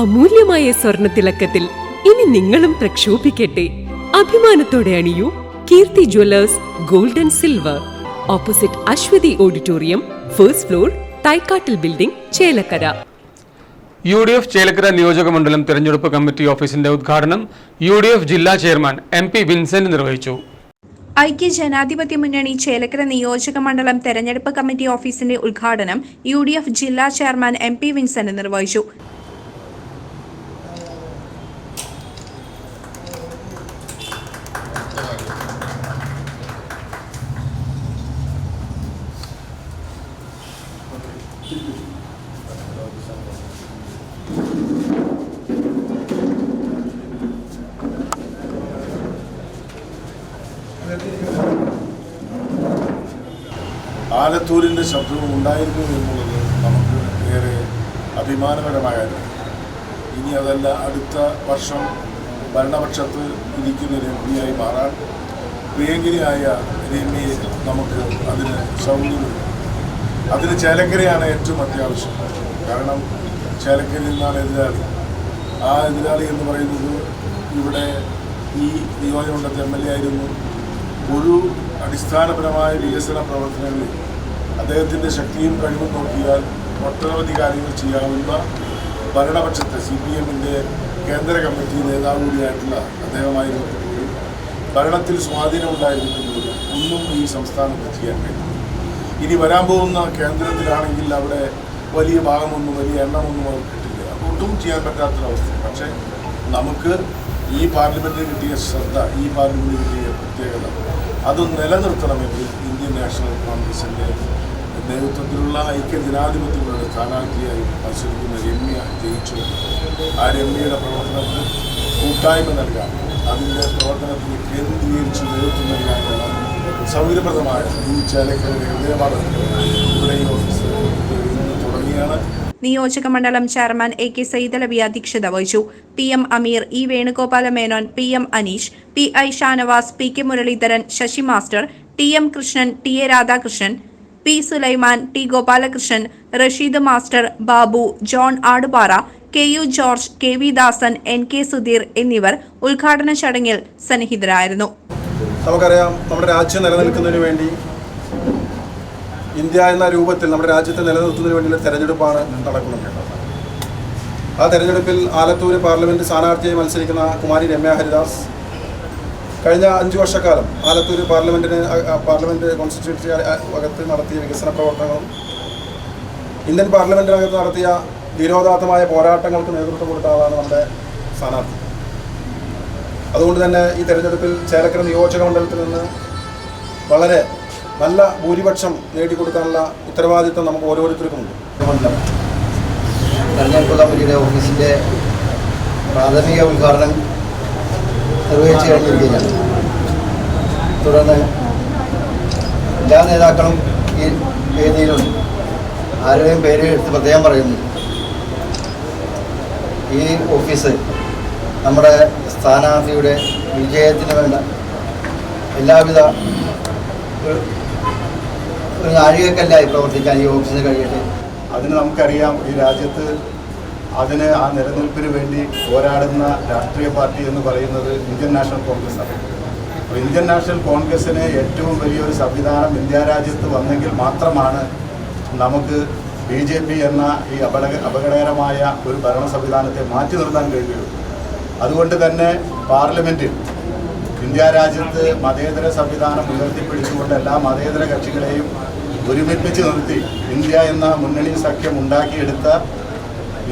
അമൂല്യമായ സ്വർണ തിളക്കത്തിൽ ഇനി നിങ്ങളും പ്രക്ഷോഭിക്കട്ടെ. അഭിമാനത്തോടെ അണിയൂ Keerthi jewellers gold and silver. Opposite Ashwathi auditorium first floor തൈക്കാട്ടിൽ building Chelakkara. U D F Chelakkara നിയോജക മണ്ഡലം തെരഞ്ഞെടുപ്പ് കമ്മിറ്റി ഓഫീസിന്റെ ഉദ്ഘാടനം യു ഡി എഫ് ജില്ലാ ചെയർമാൻ എം പി വിൻസെന്റ് നിർവഹിച്ചു. ഐക്യ ജനാധിപത്യ മുന്നണി ചേലക്കര നിയോജക മണ്ഡലം തെരഞ്ഞെടുപ്പ് കമ്മിറ്റി ഓഫീസിന്റെ ഉദ്ഘാടനം യു ഡി എഫ് ജില്ലാ ചെയർമാൻ എം പി വിൻസെന്റ് നിർവഹിച്ചു. ആലത്തൂരിന്റെ ശബ്ദവും ഉണ്ടായിരുന്നു എന്നുള്ളത് നമുക്ക് ഏറെ അഭിമാനകരമായ ഇനി അതല്ല അടുത്ത വർഷം ഭരണപക്ഷത്ത് ഇരിക്കുന്ന പിയായി മാറാൻ പ്രിയങ്കരിയായ രമ്യയെ നമുക്ക് അതിന് സൗകര്യം അതിന് ചേലക്കരയാണ് ഏറ്റവും അത്യാവശ്യം. കാരണം ചേലക്കരയിൽ നിന്നാണ് എതിരാളി. ആ എതിരാളി എന്ന് പറയുന്നത് ഇവിടെ ഈ നിയോജകമണ്ഡലത്തെ എം എൽ എ ആയിരുന്നു. ഒരു അടിസ്ഥാനപരമായ വികസന പ്രവർത്തനങ്ങളിൽ അദ്ദേഹത്തിന്റെ ശക്തിയും കഴിവും നോക്കിയാൽ ഒട്ടനവധി കാര്യങ്ങൾ ചെയ്യാവുന്ന ഭരണപക്ഷത്തെ സി പി എമ്മിന്റെ കേന്ദ്ര കമ്മിറ്റി നേതാവ് കൂടിയായിട്ടുള്ള അദ്ദേഹമായിരുന്നു പോലും ഭരണത്തിൽ സ്വാധീനമുണ്ടായിരുന്നിട്ട് പോലും ഒന്നും ഈ സംസ്ഥാനത്ത് ചെയ്യാൻ കഴിയും ഇനി വരാൻ പോകുന്ന കേന്ദ്രത്തിലാണെങ്കിൽ അവിടെ വലിയ ഭാഗമൊന്നും വലിയ എണ്ണമൊന്നും അവർക്ക് കിട്ടില്ല. ഒട്ടും ചെയ്യാൻ പറ്റാത്തൊരവസ്ഥ. പക്ഷേ നമുക്ക് ഈ പാർലമെന്റിൽ കിട്ടിയ ശ്രദ്ധ ഈ പാർലമെന്റിൽ കിട്ടിയ പ്രത്യേകത അത് നിലനിർത്തണമെങ്കിൽ ഇന്ത്യൻ നാഷണൽ കോൺഗ്രസിന്റെ നേതൃത്വത്തിലുള്ള ഐക്യ ജനാധിപത്യങ്ങളുടെ സ്ഥാനാർത്ഥിയായി മത്സരിക്കുന്ന രമ്യ ജയിച്ചു ആ രമ്യയുടെ പ്രവർത്തനത്തിന് കൂട്ടായ്മ നൽകാൻ അതിന്റെ പ്രവർത്തനത്തിന് കേന്ദ്രീകരിച്ച് നേതൃത്വം നൽകാനുള്ള സൗകര്യപ്രദമായ ഈ ചേലക്കരയുടെ ഹൃദയഭാഗത്ത് ഇവിടെ ഈ ഓഫീസ് തുടങ്ങിയാണ്. നിയോജക മണ്ഡലം ചെയർമാൻ എ കെ സൈതലവി അധ്യക്ഷത വഹിച്ചു. P M Ameer E Venugopala Menon P M Aneesh P I Shanavas P K Muraleedharan Sasi master T M Krishnan T A Radhakrishnan P. Sulaiman T. Gopalakrishnan Rasheed master Babu John Adupara K. U. George K. V. Dasan N. K. Sudheer എന്നിവർ ഉദ്ഘാടന ചടങ്ങിൽ സന്നിഹിതരായിരുന്നു. നമുക്കറിയാം നമ്മുടെ രാജ്യം നിലനിൽക്കുന്നതിന് വേണ്ടി India എന്ന രൂപത്തിൽ നമ്മുടെ രാജ്യത്തെ നിലനിർത്തുന്നതിന് വേണ്ടിയുള്ള തെരഞ്ഞെടുപ്പാണ് നടക്കുന്നത്. ആ തെരഞ്ഞെടുപ്പിൽ ആലത്തൂർ പാർലമെന്റ് സ്ഥാനാർത്ഥിയായി മത്സരിക്കുന്ന കുമാരി രമ്യ ഹരിദാസ് കഴിഞ്ഞ അഞ്ച് വർഷക്കാലം ആലത്തൂർ പാർലമെന്റിന് പാർലമെന്റ് കോൺസ്റ്റിറ്റ്യൂൻസി അകത്ത് നടത്തിയ വികസന പ്രവർത്തനങ്ങളും ഇന്ത്യൻ പാർലമെന്റിനകത്ത് നടത്തിയ വിരോധാത്മമായ പോരാട്ടങ്ങൾക്ക് നേതൃത്വം കൊടുത്ത ആളാണ് നമ്മുടെ സ്ഥാനാർത്ഥി. അതുകൊണ്ട് തന്നെ ഈ തെരഞ്ഞെടുപ്പിൽ ചേലക്കര നിയോജക മണ്ഡലത്തിൽ നിന്ന് വളരെ നല്ല ഭൂരിപക്ഷം നേടിക്കൊടുക്കാനുള്ള ഉത്തരവാദിത്വം നമുക്ക് ഓരോരുത്തർക്കുമുണ്ട് മണ്ഡലം തെരഞ്ഞെടുപ്പ് കമ്മിറ്റിയുടെ ഓഫീസിന്റെ പ്രാഥമിക ഉദ്ഘാടനം നിർവഹിച്ചു തുടർന്ന് എല്ലാ നേതാക്കളും ഈ വേദിയിലുണ്ട്. ആരുടെയും പേര് എടുത്ത് പ്രത്യേകം പറയുന്നു. ഈ ഓഫീസ് നമ്മുടെ സ്ഥാനാർത്ഥിയുടെ വിജയത്തിന് വേണ്ട എല്ലാവിധ ഒരു ഒരു നാഴികക്കല്ലായി പ്രവർത്തിക്കാൻ ഈ ഓഫീസിന് കഴിയട്ടെ അതിന് നമുക്കറിയാം ഈ രാജ്യത്ത് അതിന് ആ നിലനിൽപ്പിന് വേണ്ടി പോരാടുന്ന രാഷ്ട്രീയ പാർട്ടി എന്ന് പറയുന്നത് ഇന്ത്യൻ നാഷണൽ കോൺഗ്രസ് ആണ്. അപ്പോൾ ഇന്ത്യൻ നാഷണൽ കോൺഗ്രസ്സിന് ഏറ്റവും വലിയൊരു സംവിധാനം ഇന്ത്യ രാജ്യത്ത് വന്നെങ്കിൽ മാത്രമാണ് നമുക്ക് ബി ജെ പി എന്ന ഈ അപകട അപകടകരമായ ഒരു ഭരണ സംവിധാനത്തെ മാറ്റി നിർത്താൻ കഴിയുള്ളൂ അതുകൊണ്ട് തന്നെ പാർലമെന്റിൽ ഇന്ത്യ രാജ്യത്ത് മതേതര സംവിധാനം ഉയർത്തിപ്പിടിച്ചുകൊണ്ട് എല്ലാ മതേതര കക്ഷികളെയും ഒരുമിപ്പിച്ച് നിർത്തി ഇന്ത്യ എന്ന മുന്നണി സഖ്യം ഉണ്ടാക്കിയെടുത്ത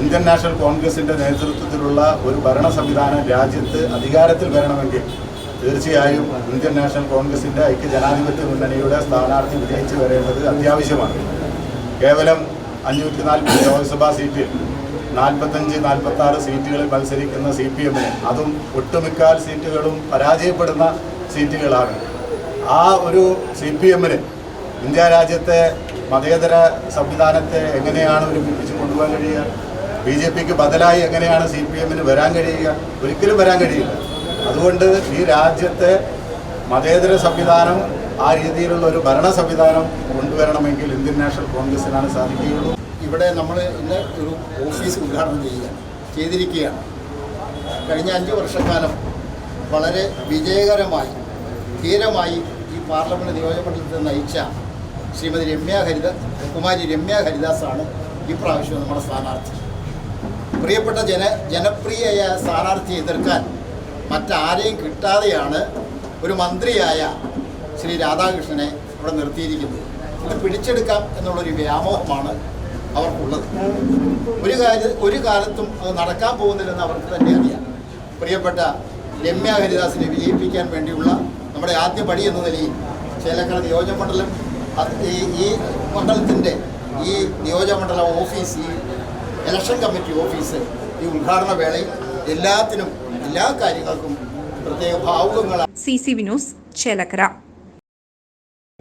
ഇന്ത്യൻ നാഷണൽ കോൺഗ്രസിന്റെ നേതൃത്വത്തിലുള്ള ഒരു ഭരണ സംവിധാനം രാജ്യത്ത് അധികാരത്തിൽ വരണമെങ്കിൽ തീർച്ചയായും ഇന്ത്യൻ നാഷണൽ കോൺഗ്രസിന്റെ ഐക്യ ജനാധിപത്യ മുന്നണിയുടെ സ്ഥാനാർത്ഥി വിജയിച്ചു വരേണ്ടത് അത്യാവശ്യമാണ്. കേവലം അഞ്ഞൂറ്റി നാൽപ്പത് ലോക്സഭാ സീറ്റിൽ നാൽപ്പത്തഞ്ച് നാൽപ്പത്തി ആറ് സീറ്റുകളിൽ മത്സരിക്കുന്ന സി പി എമ്മിന് അതും ഒട്ടുമിക്കാൽ സീറ്റുകളും പരാജയപ്പെടുന്ന സീറ്റുകളാണ്. ആ ഒരു സി പി എമ്മിന് ഇന്ത്യ രാജ്യത്തെ മതേതര സംവിധാനത്തെ എങ്ങനെയാണ് ഒരുമിപ്പിച്ച് കൊണ്ടുപോകാൻ കഴിയുക? ബി ജെ പിക്ക് ബദലായി എങ്ങനെയാണ് സി പി എമ്മിന് വരാൻ കഴിയുക? ഒരിക്കലും വരാൻ കഴിയില്ല. അതുകൊണ്ട് ഈ രാജ്യത്തെ മതേതര സംവിധാനം ആ രീതിയിലുള്ള ഒരു ഭരണ സംവിധാനം കൊണ്ടുവരണമെങ്കിൽ ഇന്ത്യൻ നാഷണൽ കോൺഗ്രസിനാണ് സാധിക്കുകയുള്ളൂ. ഇവിടെ നമ്മൾ ഇന്ന് ഒരു ഓഫീസ് ഉദ്ഘാടനം ചെയ്യുക ചെയ്തിരിക്കുകയാണ്. കഴിഞ്ഞ അഞ്ച് വർഷക്കാലം വളരെ വിജയകരമായി ധീരമായി ഈ പാർലമെന്റ് നിയോജകമണ്ഡലത്തെ നയിച്ച ശ്രീമതി രമ്യ ഹരിദാസ് കുമാരി രമ്യ ഹരിദാസാണ് പ്രാവശ്യം നമ്മുടെ സ്ഥാനാർത്ഥി. പ്രിയപ്പെട്ട ജന ജനപ്രിയയായ സ്ഥാനാർത്ഥിയെ എതിർക്കാൻ മറ്റാരെയും കിട്ടാതെയാണ് ഒരു മന്ത്രിയായ ശ്രീ രാധാകൃഷ്ണനെ ഇവിടെ നിർത്തിയിരിക്കുന്നത്. ഇത് പിടിച്ചെടുക്കാം എന്നുള്ളൊരു വ്യാമോഹമാണ് അവർക്കുള്ളത്. ഒരു കാര്യ ഒരു കാലത്തും അത് നടക്കാൻ പോകുന്നില്ലെന്ന് അവർക്ക് തന്നെ അറിയാം. പ്രിയപ്പെട്ട രമ്യ ഹരിദാസിനെ വിജയിപ്പിക്കാൻ വേണ്ടിയുള്ള നമ്മുടെ ആദ്യ പടി എന്ന നിലയിൽ ചേലക്കര നിയോജക മണ്ഡലം ഈ മണ്ഡലത്തിന്റെ ഈ നിയോജക മണ്ഡലം ഓഫീസ് ഈ ഇലക്ഷൻ കമ്മിറ്റി ഓഫീസ് ഈ ഉദ്ഘാടന വേളയിൽ എല്ലാത്തിനും എല്ലാ കാര്യങ്ങൾക്കും പ്രത്യേക ഭാവുകങ്ങളാണ്. C C Vinos Chelakkara.